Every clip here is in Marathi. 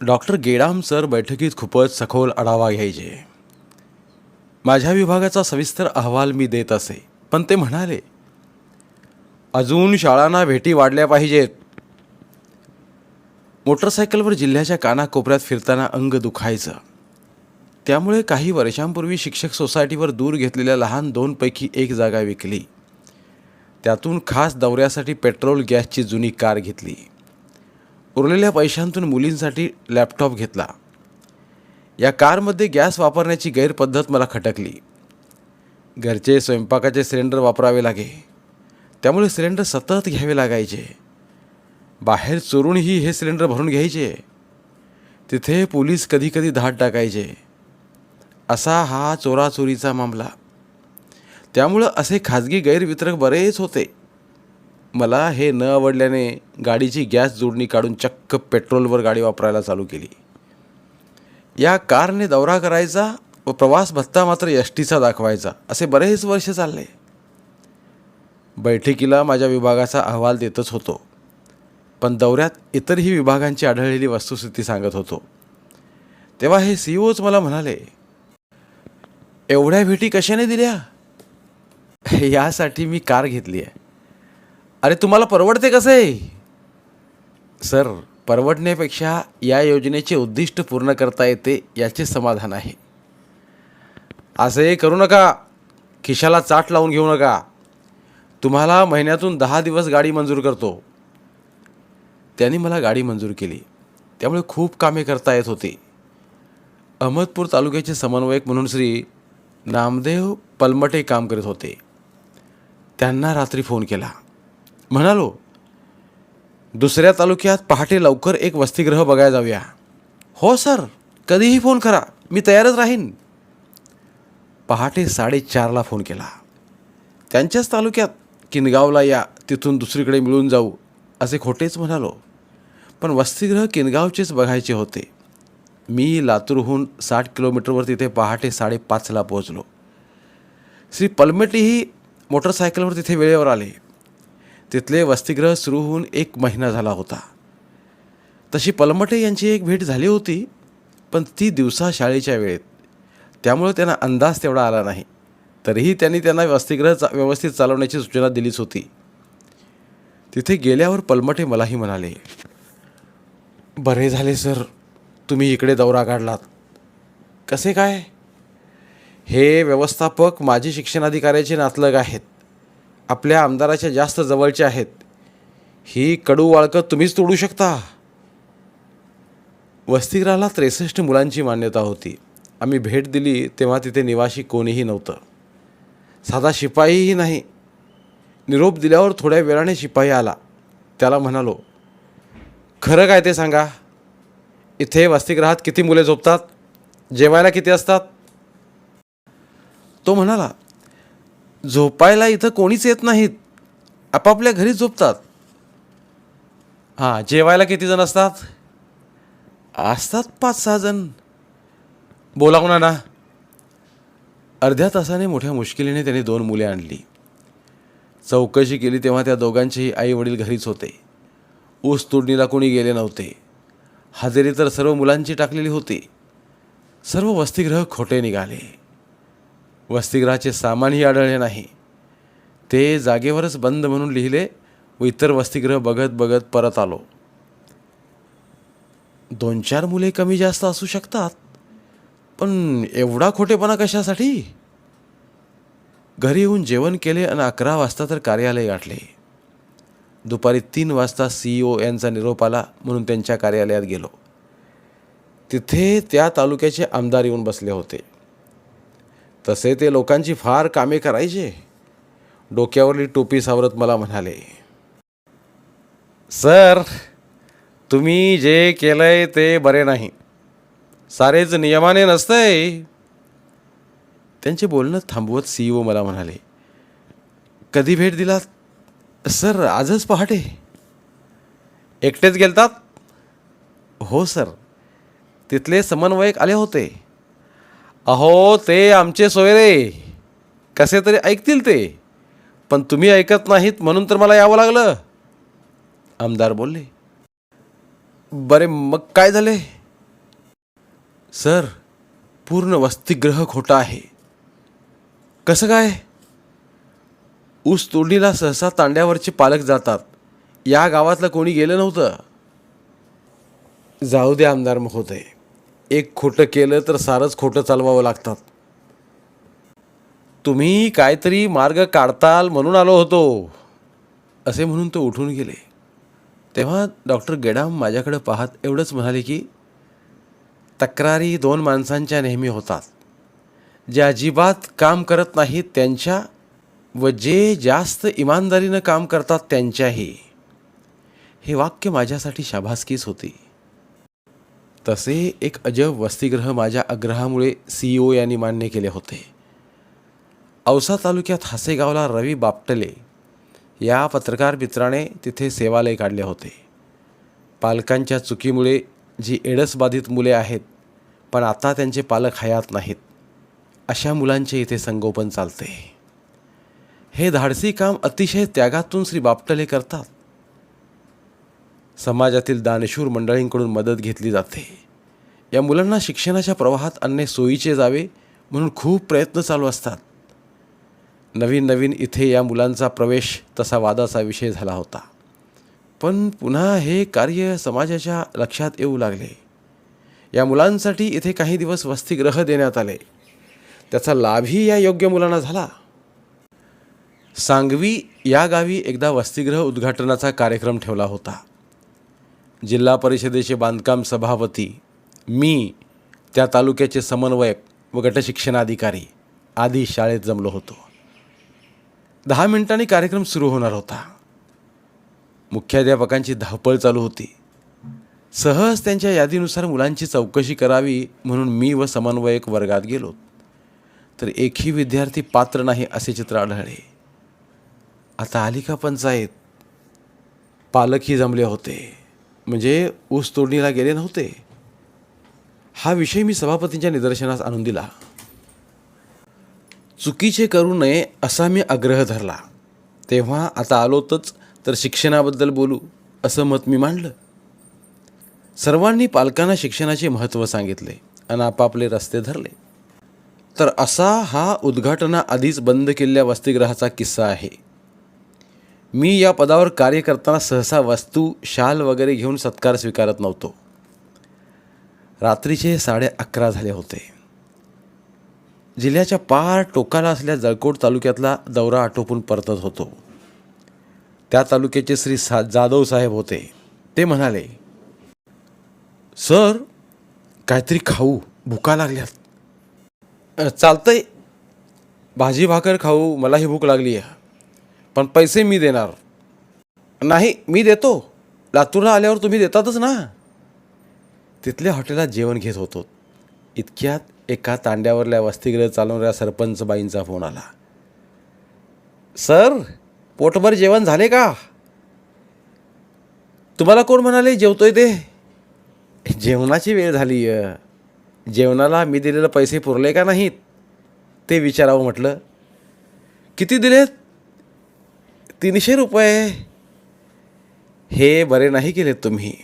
डॉक्टर गेडाम सर बैठकीत खूपच सखोल आढावा घ्यायचे. माझ्या विभागाचा सविस्तर अहवाल मी देत असे पण ते म्हणाले अजून शाळांना भेटी वाढल्या पाहिजेत. मोटरसायकलवर जिल्ह्याच्या कानाकोपऱ्यात फिरताना अंग दुखायचं. त्यामुळे काही वर्षांपूर्वी शिक्षक सोसायटीवर दूर घेतलेल्या लहान दोनपैकी एक जागा विकली. त्यातून खास दौऱ्यासाठी पेट्रोल गॅसची जुनी कार घेतली. उरलेल्या पैशांतून मुलींसाठी लॅपटॉप घेतला. या कारमध्ये गॅस वापरण्याची गैरपद्धत मला खटकली. घरचे स्वयंपाकाचे सिलेंडर वापरावे लागे. त्यामुळे सिलेंडर सतत घ्यावे लागायचे. बाहेर चोरूनही हे सिलेंडर भरून घ्यायचे. तिथे पोलीस कधी कधी धाड टाकायचे. असा हा चोराचोरीचा मामला. त्यामुळं असे खाजगी गैरवितरक बरेच होते. मला हे न आवडल्याने गाडीची गॅस जोडणी काढून चक्क पेट्रोलवर गाडी वापरायला चालू केली. या कारने दौरा करायचा व प्रवास भत्ता मात्र एस टीचा दाखवायचा असे बरेच वर्ष चालले. बैठकीला माझ्या विभागाचा अहवाल देतच होतो. पण दौऱ्यात इतरही विभागांची आढळलेली वस्तुस्थिती सांगत होतो. तेव्हा हे सी ओच मला म्हणाले एवढ्या भेटी कशाने दिल्या? यासाठी मी कार घेतली आहे अरे तुम्हाला परवडते कसे? सर परवडण्यापेक्षा या योजनेचे उद्दिष्ट पूर्ण करता येते याचे समाधान आहे. असे करू नका. खिशाला चाट लावून घेऊ नका. तुम्हाला महिन्यातून दहा दिवस गाडी मंजूर करतो. त्यांनी मला गाडी मंजूर केली. त्यामुळे खूप कामे करता येत होती. अहमदपूर तालुक्याचे समन्वयक म्हणून श्री नामदेव पलमटे काम करीत होते. त्यांना रात्री फोन केला. म्हणालो दुसऱ्या तालुक्यात पहाटे लवकर एक वसतिगृह बघायला जाऊया. हो सर. कधीही फोन करा. मी तयारच राहीन. पहाटे साडेचारला फोन केला. त्यांच्याच तालुक्यात किनगावला या तिथून दुसरीकडे मिळून जाऊ असे खोटेच म्हणालो. पण वसतिगृह किनगावचेच बघायचे होते. मी लातूरहून साठ किलोमीटरवर तिथे पहाटे साडेपाचला पोहोचलो. श्री पलमेटीही मोटरसायकलवर तिथे वेळेवर आले. तिथले वसतिगृह सुरू होऊन एक महिना झाला होता. तशी पलमटे यांची एक भेट झाली होती पण ती दिवसा शाळेच्या वेळेत. त्यामुळे त्यांना अंदाज तेवढा आला नाही. तरीही त्यांनी त्यांना वसतिगृह चा व्यवस्थित चालवण्याची सूचना दिलीच होती. तिथे गेल्यावर पलमटे मलाही म्हणाले बरे झाले सर तुम्ही इकडे दौरा काढलात. कसे काय? हे व्यवस्थापक माजी शिक्षणाधिकाऱ्याचे नातलग आहेत. आपल्या आमदाराच्या जास्त जवळचे आहेत. ही कडू वाळकं तुम्हीच तोडू शकता. वसतिगृहाला त्रेसष्ट मुलांची मान्यता होती. आम्ही भेट दिली तेव्हा तिथे निवासी कोणीही नव्हतं. साधा शिपाईही नाही. निरोप दिल्यावर थोड्या वेळाने शिपाई आला. त्याला म्हणालो खरं काय ते सांगा? इथे वसतिगृहात किती मुले झोपतात? जेवायला किती असतात? तो म्हणाला झोपायला इथं कोणीच येत नाहीत. आपापल्या घरीच झोपतात. हां जेवायला किती जण असतात? असतात पाच सहा जण. बोलावून ना अर्ध्या तासाने मोठ्या मुश्किलीने त्याने दोन मुले आणली. चौकशी केली तेव्हा त्या दोघांचेही आई वडील घरीच होते. ऊस तोडणीला कोणी गेले नव्हते. हजेरी तर सर्व मुलांची टाकलेली होती. सर्व वसतिगृह खोटे निघाले. वसतिगृहाचे सामानही आढळले नाही. ते जागेवरच बंद म्हणून लिहिले व इतर वसतिगृह बघत बघत परत आलो. दोन चार मुले कमी जास्त असू शकतात पण एवढा खोटेपणा कशासाठी? घरी येऊन जेवण केले आणि अकरा वाजता तर कार्यालय गाठले. दुपारी तीन वाजता सी ओ यांचा निरोप आला म्हणून त्यांच्या कार्यालयात गेलो. तिथे त्या तालुक्याचे आमदार येऊन बसले होते. तसे ते लोकांची फार कामे करायचे. डोक्यावरली टोपी सावरत मला म्हणाले सर तुम्ही जे केलंय ते बरे नाही. सारेच नियमाने नसतंय. त्यांचे बोलणं थांबवत सीईओ मला म्हणाले कधी भेट दिलात? सर आजच पहाटे. एकटेच गेलतात? हो सर. तिथले समन्वयक आले होते. अहो ते आमचे सोयरे. कसे तरी ऐकतील ते. पण तुम्ही ऐकत नाहीत म्हणून तर मला यावं लागलं. आमदार बोलले बरे मग काय झाले? सर पूर्ण वसतिगृह खोटा आहे. कसं काय? ऊस तोडणीला सहसा तांड्यावरचे पालक जातात. या गावातलं कोणी गेलं नव्हतं. जाऊ दे आमदार महोदय. एक खोटं केलं तर सारंच खोटं चालवावं लागतात. तुम्ही काहीतरी मार्ग काढताल म्हणून आलो होतो असे म्हणून तो उठून गेले. तेव्हा डॉक्टर गेडाम माझ्याकडे पाहत एवढंच म्हणाले की तक्रारी दोन माणसांच्या नेहमी होतात. जे अजिबात काम करत नाहीत त्यांच्या व जे जास्त इमानदारीनं काम करतात त्यांच्याही. हे वाक्य माझ्यासाठी शाबासकीच होती. तसे एक अजब वसतिगृह माझ्या आग्रहामुळे सी ओ यांनी मान्य केले होते. औसा तालुक्यात हासेगावला रवी बापटले या पत्रकार मित्राने तिथे सेवालय काढले होते. पालकांच्या चुकीमुळे जी एडसबाधित मुले आहेत पण आता त्यांचे पालक हयात नाहीत. अशा मुलांचे इथे संगोपन चालते. हे धाडसी काम अतिशय त्यागातून श्री बापटले करतात. समाजातील दानशूर मंडळींकडून मदत घेतली जाते. या मुलांना शिक्षणाच्या प्रवाहात आणणे सोयीचे जावे म्हणून खूप प्रयत्न चालू असतात. नवीन नवीन इथे या मुलांचा प्रवेश तसा वादाचा विषय झाला होता. पण पुन्हा हे कार्य समाजाच्या लक्षात येऊ लागले. या मुलांसाठी इथे काही दिवस वसतिगृह देण्यात आले. त्याचा लाभही या योग्य मुलांना झाला. सांगवी या गावी एकदा वसतिगृह उद्घाटनाचा कार्यक्रम ठेवला होता. जिल्हा परिषदेचे बांधकाम सभापती मी त्या तालुक्याचे समन्वयक व गटशिक्षणाधिकारी आधी शाळेत जमलो होतो. दहा मिनिटांनी कार्यक्रम सुरू होणार होता. मुख्याध्यापकांची धावपळ चालू होती. सहज त्यांच्या यादीनुसार मुलांची चौकशी करावी म्हणून मी व समन्वयक वर्गात गेलो. तर एकही विद्यार्थी पात्र नाही असे चित्र आढळले. आता आली का पंचायत पालकही जमले होते. म्हणजे ऊस तोडणीला गेले नव्हते. हा विषय मी सभापतींच्या निदर्शनास आणून दिला. चुकीचे करू नये असा मी आग्रह धरला. तेव्हा आता आलोतच तर शिक्षणाबद्दल बोलू असं मत मी मांडलं. सर्वांनी पालकांना शिक्षणाचे महत्त्व सांगितले आणि आपापले रस्ते धरले. तर असा हा उद्घाटनाआधीच बंद केलेल्या वसतिगृहाचा किस्सा आहे. मी या पदावर कार्य करताना सहसा वस्तू शाल वगैरे घेऊन सत्कार स्वीकारत नव्हतो. रात्रीचे साडे अकरा झाले होते. जिल्ह्याच्या पार टोकाला असल्या जळकोट तालुक्यातला दौरा आटोपून परतत होतो. त्या तालुक्याचे श्री सा जाधव साहेब होते. ते म्हणाले सर काहीतरी खाऊ भुका लागल्यात. चालतंय. भाजी भाकर खाऊ मलाही भूक लागली आहे पण पैसे मी देणार. नाही मी देतो. लातूरला आल्यावर तुम्ही देतातच ना. तिथल्या हॉटेलात जेवण घेत होतो. इतक्यात एका तांड्यावरल्या वस्तीगृह चालवणाऱ्या सरपंच बाईंचा फोन आला. सर पोटभर जेवण झाले का? तुम्हाला कोण म्हणाले जेवतोय ते? जेवणाची वेळ झाली जेवणाला मी दिलेले पैसे पुरले का नाहीत? ते विचारावं म्हटलं. किती दिलेत? तीनशे रुपये. हे बरे नाही केलेत तुम्ही.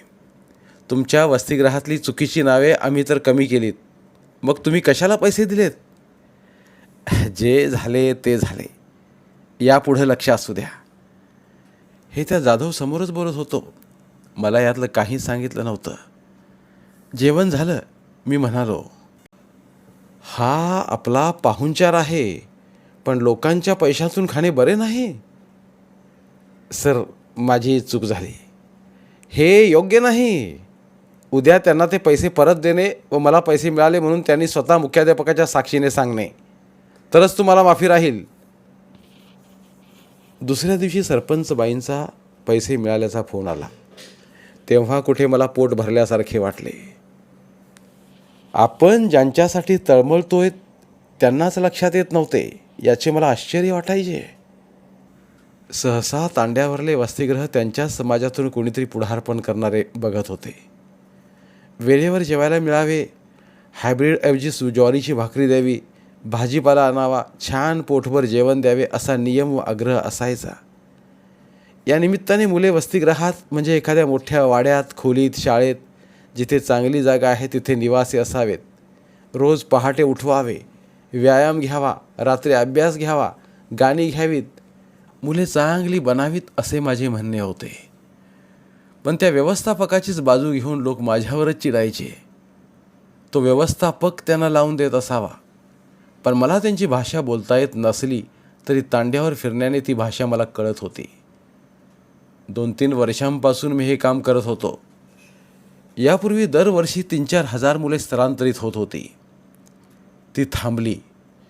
तुमच्या वसतिगृहातली चुकीची नावे आम्ही तर कमी केलीत. मग तुम्ही कशाला पैसे दिलेत? जे झाले ते झाले. यापुढं लक्ष असू द्या. हे त्या जाधव समोरच बोलत होतो. मला यातलं काही सांगितलं नव्हतं. जेवण झालं मी म्हणालो हा आपला पाहुणचार आहे पण लोकांच्या पैशातून खाणे बरे नाही. सर माझी चूक झाली. हे योग्य नाही. उद्या त्यांना ते पैसे परत देणे व मला पैसे मिळाले म्हणून त्यांनी स्वतः मुख्याध्यापकाच्या साक्षीने सांगणे. तरच तुम्हाला माफी राहील. दुसऱ्या दिवशी सरपंच बाईंचा पैसे मिळाल्याचा फोन आला. तेव्हा कुठे मला पोट भरल्यासारखे वाटले. आपण ज्यांच्यासाठी तळमळतोय त्यांनाच लक्षात येत नव्हते याचे मला आश्चर्य वाटायचे. सहसा तांड्यावरले वसतिग्रह त्यांच्याच समाजातून कोणीतरी पुढारपण करणारे बघत होते. वेळेवर जेवायला मिळावे हायब्रिडऐवजी सु ज्वारीची भाकरी द्यावी भाजीपाला आणावा छान पोटभर जेवण द्यावे असा नियम व आग्रह असायचा. या निमित्ताने मुले वसतिगृहात म्हणजे एखाद्या मोठ्या वाड्यात खोलीत शाळेत जिथे चांगली जागा आहे तिथे निवासी असावेत. रोज पहाटे उठवावे व्यायाम घ्यावा रात्री अभ्यास घ्यावा गाणी घ्यावीत मुले चांगली बनावीत असे माझे म्हणणे होते. पण त्या व्यवस्थापकाचीच बाजू घेऊन लोक माझ्यावरच चिडायचे. तो व्यवस्थापक त्यांना लावून देत असावा. पण मला त्यांची भाषा बोलता येत नसली तरी तांड्यावर फिरण्याने ती भाषा मला कळत होती. दोन तीन वर्षांपासून मी हे काम करत होतो. यापूर्वी दरवर्षी तीन चार हजार मुले स्थलांतरित होत होती. ती थांबली.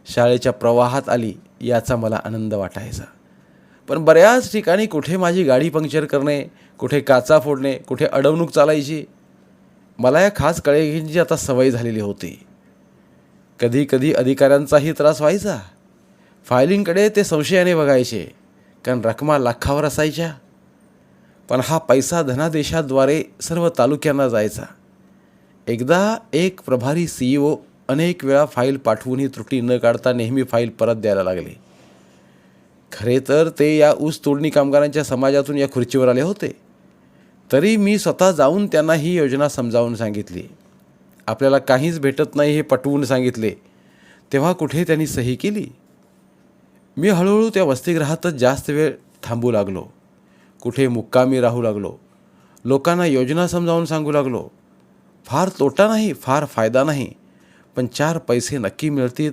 शाळेच्या प्रवाहात आली याचा मला आनंद वाटायचा. पण बऱ्याच ठिकाणी कुठे माझी गाडी पंक्चर करणे कुठे काचा फोडणे कुठे अडवणूक चालायची मला या खास कळेघींची आता सवय झालेली होती. कधी कधी अधिकाऱ्यांचाही त्रास व्हायचा. फायलिंगकडे ते संशयाने बघायचे कारण रकमा लाखावर असायच्या. पण हा पैसा धनादेशाद्वारे सर्व तालुक्यांना जायचा. एकदा एक प्रभारी सी ओ अनेक वेळा फाईल पाठवूनही त्रुटी न काढता नेहमी फाईल परत द्यायला लागले. खरे तर ते या ऊस तोडणी कामगारांच्या समाजातून या खुर्चीवर आले होते. तरी मी स्वतः जाऊन त्यांना ही योजना समजावून सांगितली. आपल्याला काहीच भेटत नाही हे पटवून सांगितले. तेव्हा कुठे त्यांनी सही केली? मी हळूहळू त्या वसतिगृहातच जास्त वेळ थांबू लागलो. कुठे मुक्कामी राहू लागलो. लोकांना योजना समजावून सांगू लागलो. फार तोटा नाही फार फायदा नाही पण चार पैसे नक्की मिळतील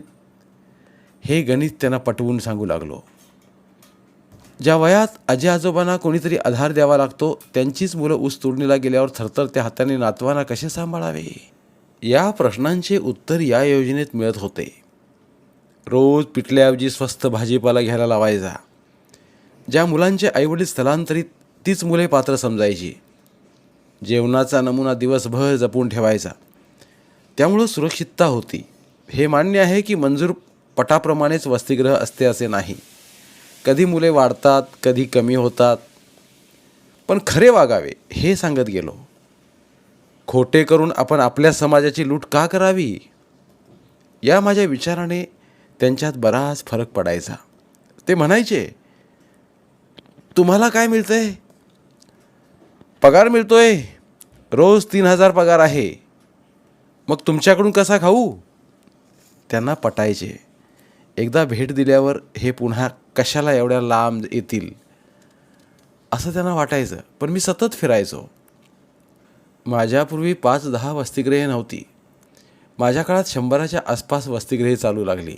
हे गणित त्यांना पटवून सांगू लागलो. ज्या वयात आजी आजोबांना कोणीतरी आधार द्यावा लागतो त्यांचीच मुलं ऊस तोडणीला गेल्यावर थरथर त्या हाताने नातवांना कसे सांभाळावे? या प्रश्नांचे उत्तर या योजनेत मिळत होते. रोज पिटल्याऐवजी स्वस्त भाजीपाला घ्यायला लावायचा. ज्या मुलांचे आईवडील स्थलांतरित तीच मुले पात्र समजायची. जेवणाचा नमुना दिवसभर जपून ठेवायचा. त्यामुळं सुरक्षितता होती. हे मान्य आहे की मंजूर पटाप्रमाणेच वसतिगृह असते असे नाही. कधी मुले वाढतात कधी कमी होतात. पण खरे वागावे हे सांगत गेलो. खोटे करून आपण आपल्या समाजाची लूट का करावी? या माझ्या विचाराने त्यांच्यात बराच फरक पडायचा. ते म्हणायचे तुम्हाला काय मिळतंय? पगार मिळतोय. रोज तीन हजार पगार आहे. मग तुमच्याकडून कसा खाऊ? त्यांना पटायचे. एकदा भेट दिल्यावर हे पुन्हा कशाला एवढ्या लांब येतील? असं त्यांना वाटायचं. पण मी सतत फिरायचो. माझ्यापूर्वी पाच दहा वसतिगृहे नव्हती. माझ्या काळात शंभराच्या आसपास वसतिगृहे चालू लागली.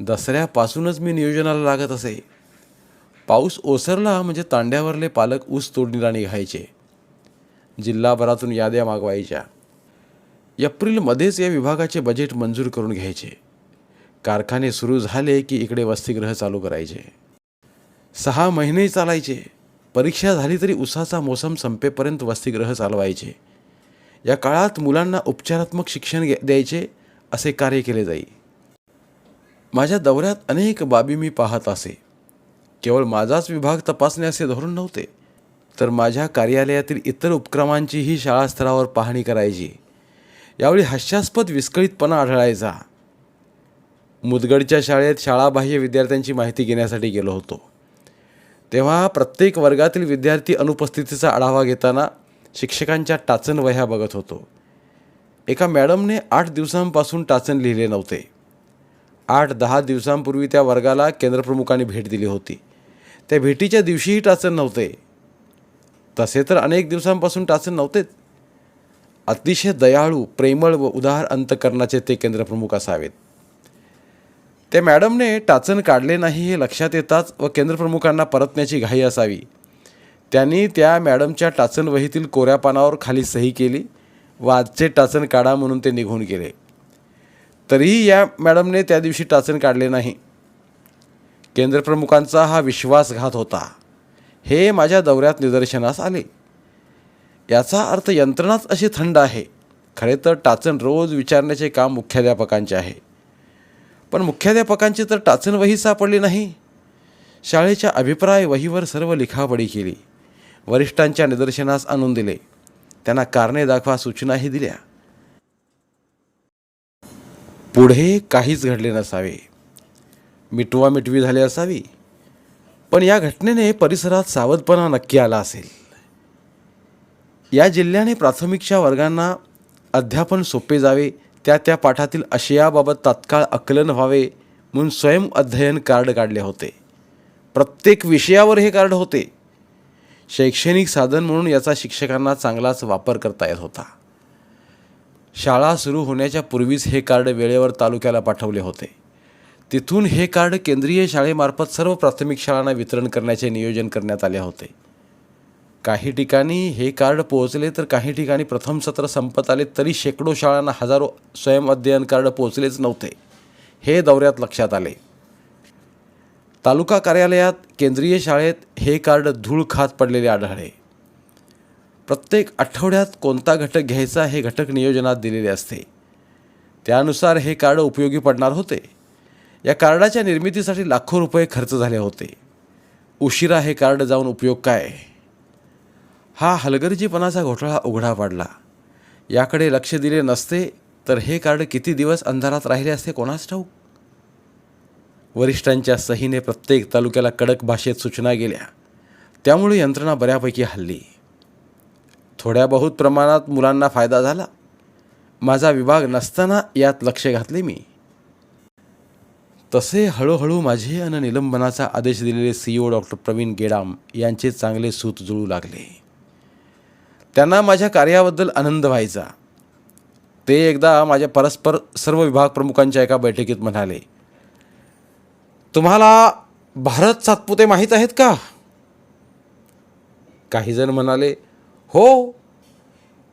दसऱ्यापासूनच मी नियोजनाला लागत असे. पाऊस ओसरला म्हणजे तांड्यावरले पालक ऊस तोडणीला निघायचे. जिल्हाभरातून याद्या मागवायच्या. एप्रिलमध्येच या विभागाचे बजेट मंजूर करून घ्यायचे. कारखाने सुरू झाले की इकडे वसतिगृह चालू करायचे. सहा महिने चालायचे. परीक्षा झाली तरी उसाचा मोसम संपेपर्यंत वसतिगृह चालवायचे. या काळात मुलांना उपचारात्मक शिक्षण घे- द्यायचे असे कार्य केले जाई. माझ्या दौऱ्यात अनेक बाबी मी पाहत असे. केवळ माझाच विभाग तपासणे असे धोरण नव्हते तर माझ्या कार्यालयातील इतर उपक्रमांचीही शाळास्तरावर पाहणी करायची. यावेळी हास्यास्पद विस्कळीतपणा आढळायचा. मुदगडच्या शाळेत शाळाबाह्य विद्यार्थ्यांची माहिती घेण्यासाठी गेलो होतो. तेव्हा प्रत्येक वर्गातील विद्यार्थी अनुपस्थितीचा आढावा घेताना शिक्षकांच्या टाचन वह्या बघत होतो. एका मॅडमने आठ दिवसांपासून टाचन लिहिले नव्हते. आठ दहा दिवसांपूर्वी त्या वर्गाला केंद्रप्रमुखांनी भेट दिली होती. त्या भेटीच्या दिवशीही टाचन नव्हते. तसे तर अनेक दिवसांपासून टाचन नव्हतेच. अतिशय दयाळू प्रेमळ व उदार अंतकरणाचे ते केंद्रप्रमुख असावेत. त्या मॅडमने टाचण काढले नाही हे लक्षात येताच व केंद्रप्रमुखांना परतण्याची घाई असावी. त्यांनी त्या मॅडमच्या टाचण वहीतील कोऱ्या पानावर खाली सही केली व आजचे टाचण काढा म्हणून ते निघून गेले. तरीही या मॅडमने त्या दिवशी टाचण काढले नाही. केंद्रप्रमुखांचा हा विश्वासघात होता. हे माझ्या दौऱ्यात निदर्शनास आले. याचा अर्थ यंत्रणाच अशी थंड आहे. खरे तर टाचण रोज विचारण्याचे काम मुख्याध्यापकांचे आहे. पण मुख्याध्यापकांची तर टाचण वही सापडली नाही. शाळेच्या अभिप्राय वहीवर सर्व लिखापडी केली. वरिष्ठांच्या निदर्शनास आणून दिले. त्यांना कारणे दाखवा सूचनाही दिल्या. पुढे काहीच घडले नसावे. मिटवा मिटवी झाली असावी. पण या घटनेने परिसरात सावधपणा नक्की आला असेल. या जिल्ह्याने प्राथमिकच्या वर्गांना अध्यापन सोपे जावे त्या त्या पाठातील आशयाबाबत तात्काळ आकलन व्हावे म्हणून स्वयं अध्ययन कार्ड काढले होते. प्रत्येक विषयावर हे कार्ड होते. शैक्षणिक साधन म्हणून याचा शिक्षकांना चांगलाच वापर करता येत होता. शाळा सुरू होण्याच्या पूर्वीच हे कार्ड वेळेवर तालुक्याला पाठवले होते. तिथून हे कार्ड केंद्रीय शाळेमार्फत सर्व प्राथमिक शाळांना वितरण करण्याचे नियोजन करण्यात आले होते. काही ठिकाणी हे कार्ड पोहोचले तर काही ठिकाणी प्रथम सत्र संपत आले तरी शेकडो शाळांना हजारो स्वयं अध्ययन कार्ड पोहोचलेच नव्हते. हे दौऱ्यात लक्षात आले. तालुका कार्यालयात केंद्रीय शाळेत हे कार्ड धूळ खात पडलेले आढळले. प्रत्येक आठवड्यात कोणता घटक घ्यायचा हे घटक नियोजनात दिलेले असते. त्यानुसार हे कार्ड उपयोगी पडणार होते. या कार्डाच्या निर्मितीसाठी लाखो रुपये खर्च झाले होते. उशिरा हे कार्ड जाऊन उपयोग काय? हा हलगर्जीपणाचा घोटाळा उघडा पडला. याकडे लक्ष दिले नसते तर हे कार्ड किती दिवस अंधारात राहिले असते कोणास ठाऊक? वरिष्ठांच्या सहीने प्रत्येक तालुक्याला कडक भाषेत सूचना गेल्या. त्यामुळे यंत्रणा बऱ्यापैकी हल्ली. थोड्या बहुत प्रमाणात मुलांना फायदा झाला. माझा विभाग नसताना यात लक्ष घातले मी. तसे हळूहळू माझे अन निलंबनाचा आदेश दिलेले C O doctor Praveen Gedam यांचे चांगले सूत जुळू लागले. त्यांना माझ्या कार्याबद्दल आनंद व्हायचा. ते एकदा माझ्या परस्पर सर्व विभाग प्रमुखांच्या एका बैठकीत म्हणाले तुम्हाला भारत सातपुते माहीत आहेत का? काहीजण म्हणाले हो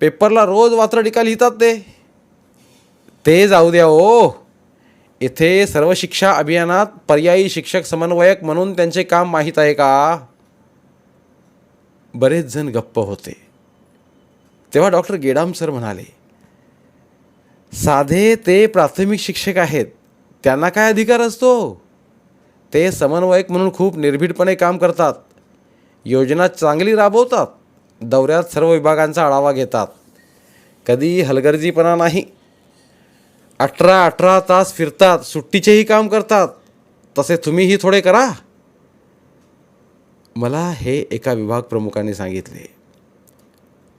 पेपरला रोज वात्रटिका लिहितात ते. ते जाऊ द्या ओ इथे सर्व शिक्षा अभियानात पर्यायी शिक्षक समन्वयक म्हणून त्यांचे काम माहीत आहे का? बरेच जण गप्प होते. तेव्हा डॉक्टर गेडाम सर म्हणाले साधे ते प्राथमिक शिक्षक आहेत त्यांना काय अधिकार असतो? ते समन्वयक म्हणून खूप निर्भीडपणे काम करतात योजना चांगली राबवतात दौऱ्यात सर्व विभागांचा आढावा घेतात. कधी हलगर्जीपणा नाही. अठरा अठरा तास फिरतात सुट्टीचेही काम करतात तसे तुम्हीही थोडे करा. मला हे एका विभाग प्रमुखाने सांगितले.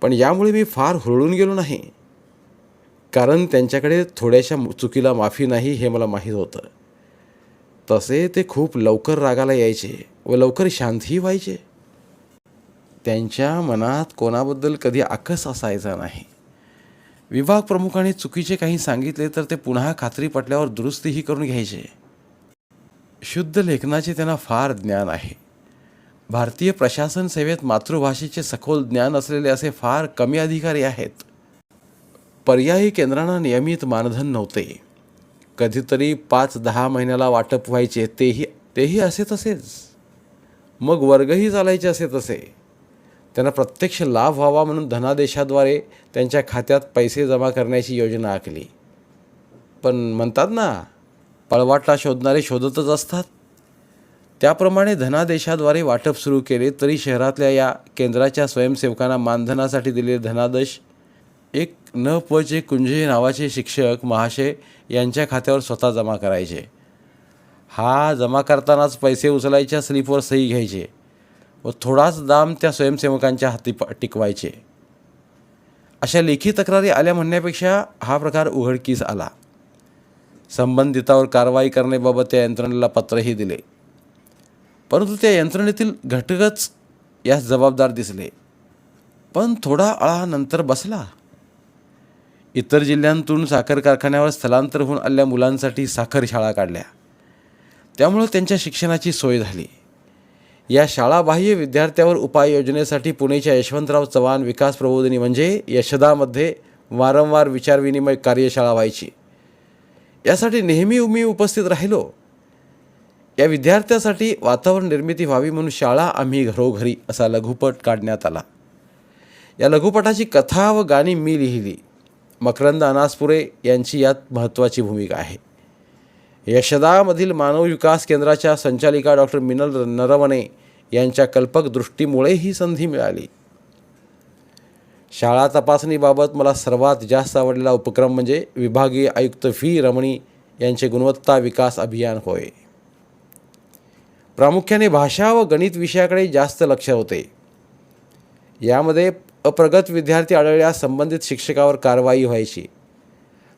पण यामुळे मी फार हुरळून गेलो नाही. कारण त्यांच्याकडे थोड्याशा चुकीला माफी नाही हे मला माहीत होतं. तसे ते खूप लवकर रागाला यायचे व लवकर शांतही व्हायचे. त्यांच्या मनात कोणाबद्दल कधी आकस असायचा नाही. विभाग प्रमुखाने चुकीचे काही सांगितले तर ते पुन्हा खात्री पटल्यावर दुरुस्तीही करून घ्यायचे. शुद्ध लेखनाचे त्यांना फार ज्ञान आहे. भारतीय प्रशासन सेवेत मातृभाषेचे सखोल ज्ञान असलेले असे फार कमी अधिकारी आहेत. पर्यायी केंद्रांना नियमित मानधन नव्हते. कधीतरी पाच दहा महिन्याला वाटप व्हायचे तेही तेही असे तसेच. मग वर्गही चालायचे असे तसे. त्यांना प्रत्यक्ष लाभ व्हावा म्हणून धनादेशाद्वारे त्यांच्या खात्यात पैसे जमा करण्याची योजना आखली. पण म्हणतात ना पळवाटा शोधणारे शोधतच असतात. त्याप्रमाणे धनादेशाद्वारे वाटप सुरू केले तरी शहरातल्या या केंद्राच्या स्वयंसेवकांना मानधनासाठी दिलेले धनादेश. एक न पचे कुंजे नावाचे शिक्षक महाशय यांच्या खात्यावर स्वतः जमा करायचे. हा जमा करतानाच पैसे उचलायच्या स्लिपवर सही घ्यायचे व थोडाच दाम त्या स्वयंसेवकांच्या हाती प टिकवायचे. अशा लेखी तक्रारी आल्या म्हणण्यापेक्षा हा प्रकार उघडकीस आला. संबंधितावर कारवाई करण्याबाबत त्या यंत्रणेला पत्रही दिले. परंतु त्या यंत्रणेतील घटकच यास जबाबदार दिसले. पण थोडा आळा नंतर बसला. इतर जिल्ह्यांतून साखर कारखान्यावर स्थलांतर होऊन आलेल्या मुलांसाठी साखर शाळा काढल्या. त्यामुळं त्यांच्या शिक्षणाची सोय झाली. या शाळाबाह्य विद्यार्थ्यावर उपाययोजनेसाठी पुणेच्या यशवंतराव चव्हाण विकास प्रबोधिनी म्हणजे यशदामध्ये वारंवार विचारविनिमय कार्यशाळा व्हायची. यासाठी नेहमी मी उपस्थित राहिलो. या विद्यार्थ्यासाठी वातावरण निर्मिती व्हावी म्हणून शाळा आम्ही घरोघरी असा लघुपट काढण्यात आला. या लघुपटाची कथा व गाणी मी लिहिली. मकरंद अनासपुरे यांची यात महत्त्वाची भूमिका आहे. यशदामधील मानव विकास केंद्राच्या संचालिका डॉक्टर मिनल नरवणे यांच्या कल्पक दृष्टीमुळे ही संधी मिळाली. शाळा तपासणीबाबत मला सर्वात जास्त आवडलेला उपक्रम म्हणजे विभागीय आयुक्त व्ही. रमणी यांचे गुणवत्ता विकास अभियान होय. प्रामुख्याने भाषा व गणित विषयाकडे जास्त लक्ष होते. यामध्ये अप्रगत विद्यार्थी आढळल्यास संबंधित शिक्षकावर कारवाई व्हायची.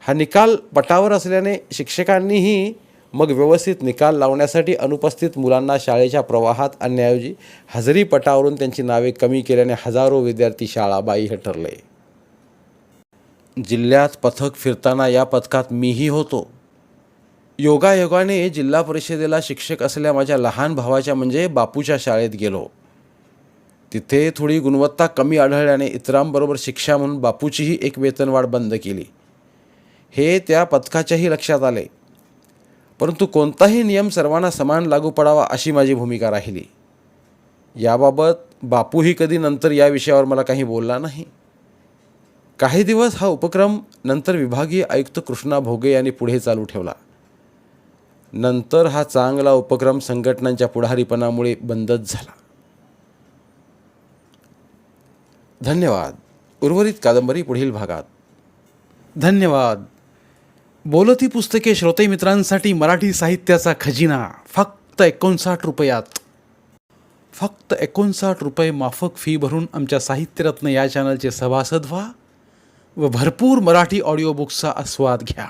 हा निकाल पटावर असल्याने शिक्षकांनीही मग व्यवस्थित निकाल लावण्यासाठी अनुपस्थित मुलांना शाळेच्या प्रवाहात आणण्याऐवजी हजेरी पटावरून त्यांची नावे कमी केल्याने हजारो विद्यार्थी शाळाबाह्य ठरले. जिल्ह्यात पथक फिरताना या पथकात मीही होतो. योगायोगाने जिल्हा परिषदेला शिक्षक असलेल्या माझ्या लहान भावाच्या म्हणजे बापूच्या शाळेत गेलो. तिथे थोडी गुणवत्ता कमी आढळल्याने इतरांबरोबर शिक्षा म्हणून बापूचीही एक वेतनवाढ बंद केली. हे त्या पथकाच्याही लक्षात आले. परंतु कोणताही नियम सर्वांना समान लागू पडावा अशी माझी भूमिका राहिली. याबाबत बापूही कधी नंतर या विषयावर मला काही बोलला नाही. काही दिवस हा उपक्रम नंतर विभागीय आयुक्त कृष्णा भोगे यांनी पुढे चालू ठेवला. नंतर हा चांगला उपक्रम संघटनांच्या पुढारीपणामुळे बंदच झाला. धन्यवाद. उर्वरित कादंबरी पुढील भागात. धन्यवाद. बोलती पुस्तके श्रोते मित्रांसाठी मराठी साहित्याचा खजिना. फक्त एकोणसाठ रुपयात. फक्त एकोणसाठ रुपये माफक फी भरून आमच्या साहित्यरत्न या चॅनलचे सभासद व्हा व भरपूर मराठी ऑडिओ बुक्सचा आस्वाद घ्या.